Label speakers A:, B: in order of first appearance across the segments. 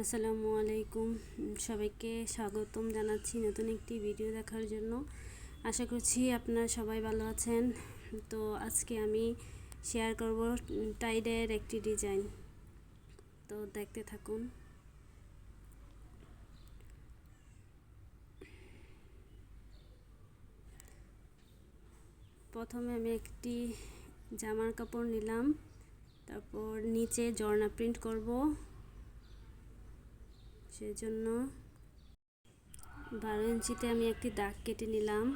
A: আসসালামু আলাইকুম। সবাইকে স্বাগতম জানাচ্ছি নতুন একটি ভিডিও দেখার জন্য। আশা করছি আপনারা সবাই ভালো আছেন। তো আজকে আমি শেয়ার করব টাইডের একটি ডিজাইন তো দেখতে থাকুন। প্রথমে আমি একটি জামার কাপড় নিলাম। তারপর নিচে জর্না প্রিন্ট করব। সেজন্য বারো ইঞ্চিতে আমি একটি দাগ কেটে নিলাম।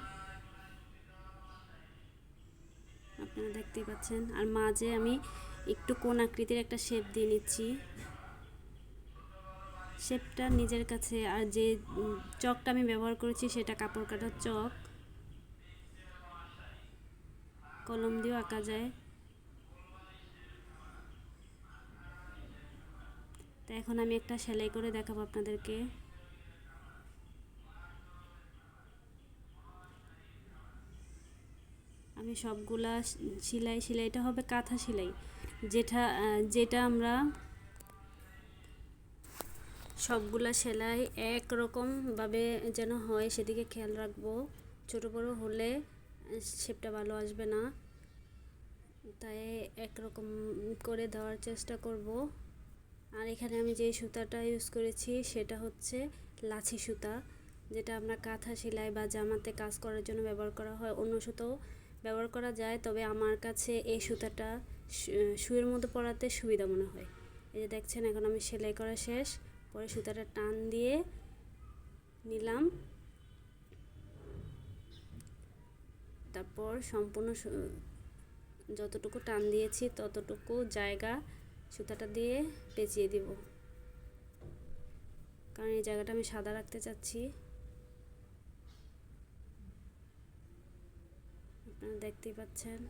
A: আপনারা দেখতেই পাচ্ছেন। আর মাঝে আমি একটু কোন আকৃতির একটা শেপ দিয়ে নিচ্ছি। শেপটা নিজের কাছে, আর যে চকটা আমি ব্যবহার করেছি সেটা কাপড় কাটার চক। কলম দিয়েও আঁকা যায়। তো এখন আমি একটা সেলাই করে দেখাবো আপনাদেরকে। আমি সবগুলা সেলাই, সেলাইটা হবে কাঁথা সেলাই। যেটা যেটা আমরা সবগুলা সেলাই একরকমভাবে যেন হয় সেদিকে খেয়াল রাখব। ছোটো বড়ো হলে শেপটা ভালো আসবে না। তাই একরকম করে দেওয়ার চেষ্টা করব। আর এখানে আমি যে সুতাটা ইউজ করেছি সেটা হচ্ছে লাছি সুতা, যেটা আমরা কাঁথা সেলাই বা জামাতে কাজ করার জন্য ব্যবহার করা হয়। অন্য সুতাও ব্যবহার করা যায়, তবে আমার কাছে এই সুতাটা শুয়ের মধ্যে পরাতে সুবিধা মনে হয়। এই যে দেখছেন, এখন আমি সেলাই করা শেষ, পরে সুতাটা টান দিয়ে নিলাম। তারপর সম্পূর্ণ যতটুকু টান দিয়েছি, ততটুকু জায়গা সুতাটা দিয়ে পেঁচিয়ে দিব। কারণ এই জায়গাটা আমি সাদা রাখতে চাচ্ছি। আপনারা দেখতেই পাচ্ছেন।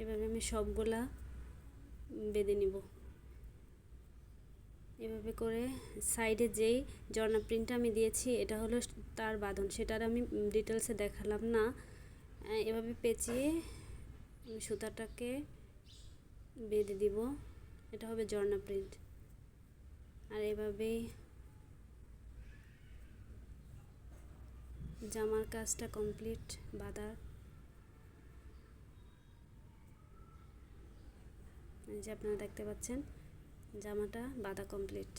A: এভাবে আমি সবগুলা বেঁধে নিব। এভাবে করে সাইডে যেই জর্না প্রিন্টটা আমি দিয়েছি, এটা হলো তার বাঁধন। সেটার আমি ডিটেলসে দেখালাম না। এভাবে পেঁচিয়ে আমি সুতাটাকে বেঁধে দিব। এটা হবে জর্না প্রিন্ট আর এভাবেই জামার কাজটা কমপ্লিট বাঁধার। যে আপনারা দেখতে পাচ্ছেন। জামাটা বাঁধা কমপ্লিট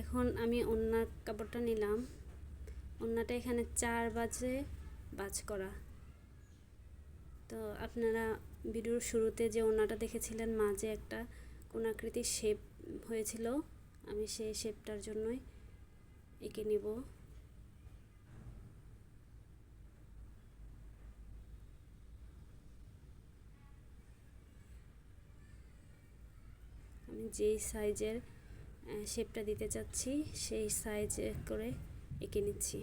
A: এখন আমি অন্যার কাপড়টা নিলাম। অন্যটা এখানে চার বাজে বাজ করা। তো আপনারা ভিডিওর শুরুতে যে ওনাটা দেখেছিলেন মাঝে একটা কোনাকৃতির শেপ হয়েছিল, আমি সেই শেপটার জন্যই এঁকে নিব। আমি যেই সাইজের শেপটা দিতে চাচ্ছি, সেই সাইজ করে এঁকে নিচ্ছি।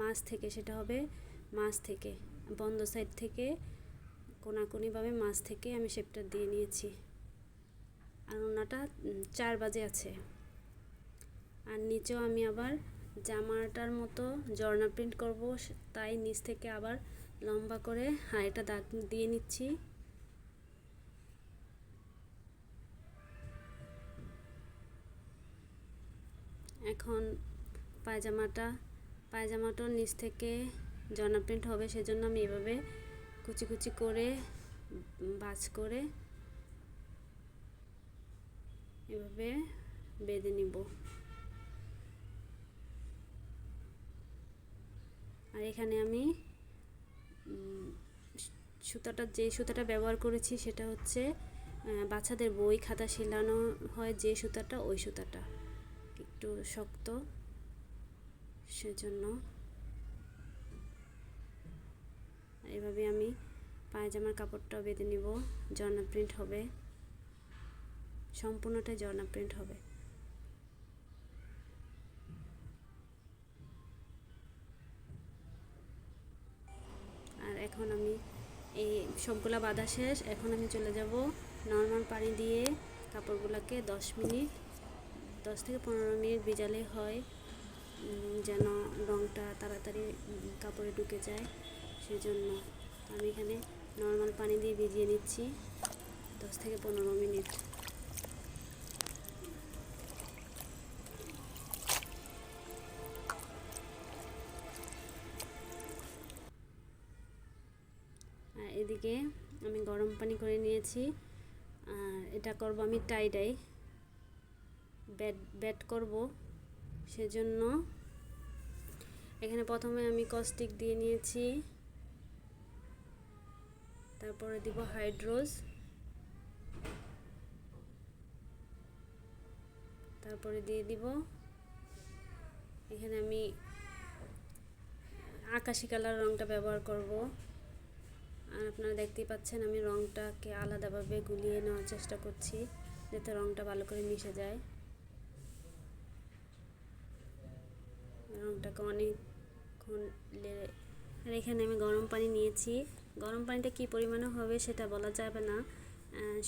A: মাছ থেকে, সেটা হবে মাছ থেকে। বন্ধ সাইড থেকে, কোনাকুনিভাবে মাছ থেকে আমি শেপটা দিয়ে নিয়েছি। আর ওনাটা চার বাজে আছে। আর নিচেও আমি আবার জামাটার মতো জর্না প্রিন্ট করব তাই নিচ থেকে আবার লম্বা করে হাঁড়িটা দাগ দিয়ে নিচ্ছি। এখন পায়জামাটা পায়জামাটার নিচ থেকে জর্না প্রিন্ট হবে, সেজন্য আমি এভাবে কুচি কুচি করে, বাজ করে এভাবে বেঁধে নিব। আর এখানে আমি সুতাটা যে সুতাটা ব্যবহার করেছি সেটা হচ্ছে বাচ্চাদের বই খাতা শিলানো হয় যে সুতাটা, ওই সুতাটা। একটু শক্ত, সেজন্য এভাবে আমি পায়জামার কাপড়টা বেঁধে নিব। জর্না প্রিন্ট হবে। সম্পূর্ণটাই জর্না প্রিন্ট হবে। আর এখন আমি এই সবগুলা বাধা শেষ। এখন আমি চলে যাব নর্মাল পানি দিয়ে কাপড়গুলোকে 10 মিনিট 10 থেকে পনেরো মিনিট ভিজালে হয় যেন রঙটা তাড়াতাড়ি কাপড়ে ঢুকে যায়। সেজন্য আমি এখানে নর্মাল পানি দিয়ে ভিজিয়ে নিচ্ছি। দশ থেকে পনেরো মিনিট। আর এদিকে আমি গরম পানি করে নিয়েছি। আর এটা করব আমি টাই টাই ব্যাট ব্যাট করব সেজন্য। এখানে প্রথমে আমি কস্টিক দিয়ে নিয়েছি। তারপরে দিব হাইড্রোজ। তারপরে দিয়ে দিব, এখানে আমি আকাশি কালার রঙটা ব্যবহার করব। আর আপনারা দেখতেই পাচ্ছেন আমি রঙটাকে আলাদাভাবে গুলিয়ে নেওয়ার চেষ্টা করছি, যাতে রঙটা ভালো করে মিশে যায়। রঙটাকে অনেকক্ষণ আর এখানে আমি গরম পানি নিয়েছি। গরম পানিটা কী পরিমাণে হবে সেটা বলা যাবে না।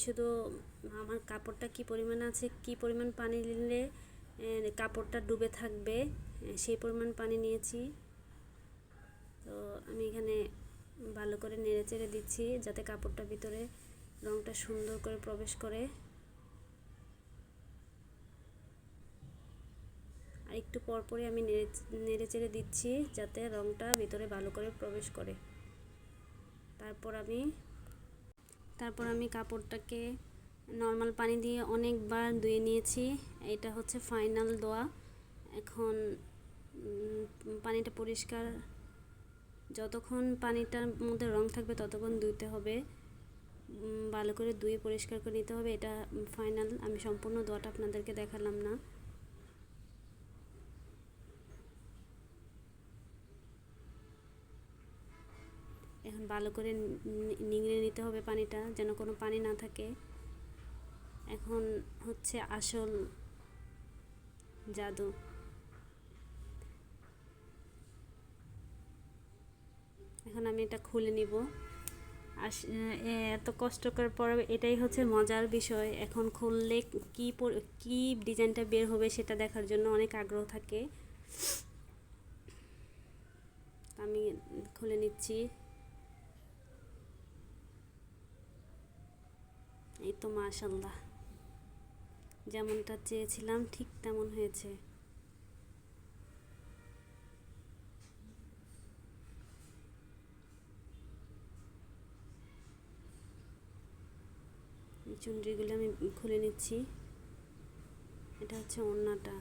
A: শুধু আমার কাপড়টা কি পরিমাণে আছে, কি পরিমাণ পানি নিলে কাপড়টা ডুবে থাকবে সেই পরিমাণ পানি নিয়েছি। তো আমি এখানে ভালো করে নেড়ে চেড়ে দিচ্ছি যাতে কাপড়টা ভিতরে রঙটা সুন্দর করে প্রবেশ করে। আর একটু পরপরই আমি নেড়ে নেড়ে চেড়ে দিচ্ছি যাতে রঙটা ভিতরে ভালো করে প্রবেশ করে। তারপর আমি তারপর আমি কাপড়টাকে নর্মাল পানি দিয়ে অনেকবার ধুয়ে নিয়েছি। এটা হচ্ছে ফাইনাল দোয়া। এখন পানিটা পরিষ্কার, যতক্ষণ পানিটার মধ্যে রং থাকবে ততক্ষণ ধুইতে হবে। ভালো করে ধুয়ে পরিষ্কার করে নিতে হবে। এটা ফাইনাল আমি সম্পূর্ণ দোয়াটা আপনাদেরকে দেখালাম না এখন ভালো করে নিংড়ে নিতে হবে পানিটা, যেন কোনো পানি না থাকে। এখন হচ্ছে আসল জাদু। এখন আমি এটা খুলে নিব। আর এত কষ্ট করার পর এটাই হচ্ছে মজার বিষয়। এখন খুললে কি কি ডিজাইনটা বের হবে সেটা দেখার জন্য অনেক আগ্রহ থাকে। আমি খুলে নিচ্ছি। এই তো মাশাল্লাহ। যেমনটা চেয়েছিলাম ঠিক তেমন হয়েছে। চুনরিগুলো আমি খুলে নিচ্ছি। এটা হচ্ছে ওড়নাটা।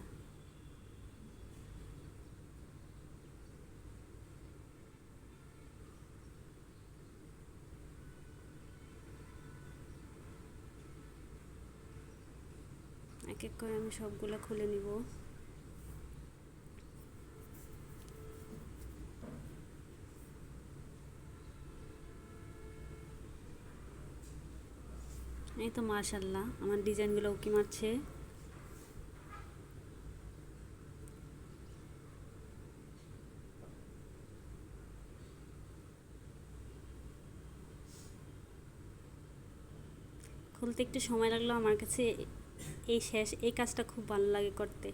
A: এক এক করে আমি সবগুলো খুলে নিব। এই তো মাশাল্লাহ আমার ডিজাইনগুলো উকি মারছে? খুলতে একটু সময় লাগল, আমার কাছে এই শেষ, এই কাজটা খুব ভালো লাগে করতে।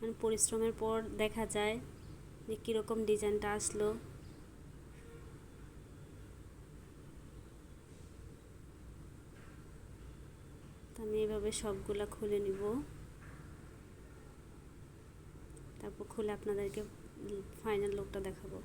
A: মানে পরিশ্রমের পর দেখা যায় যে কীরকম ডিজাইনটা আসলো। আমি এভাবে সবগুলা খুলে নিব। তারপর খুলে আপনাদেরকে ফাইনাল লুকটা দেখাবো।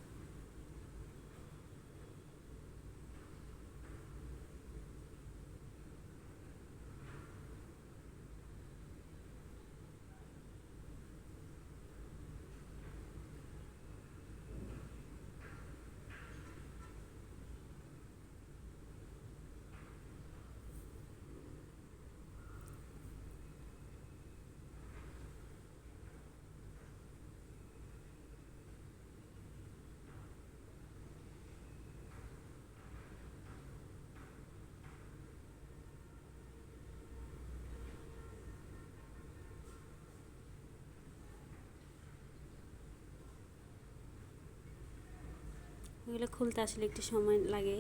A: এগুলো খুলতে আসলে একটু সময় লাগে।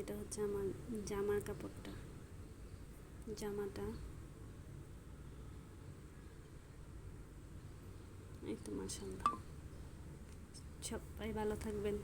A: এটা হচ্ছে আমার জামার কাপড়টা। জামাটা। এই তো মাসাল্লাহ সবাই ভালো থাকবেন।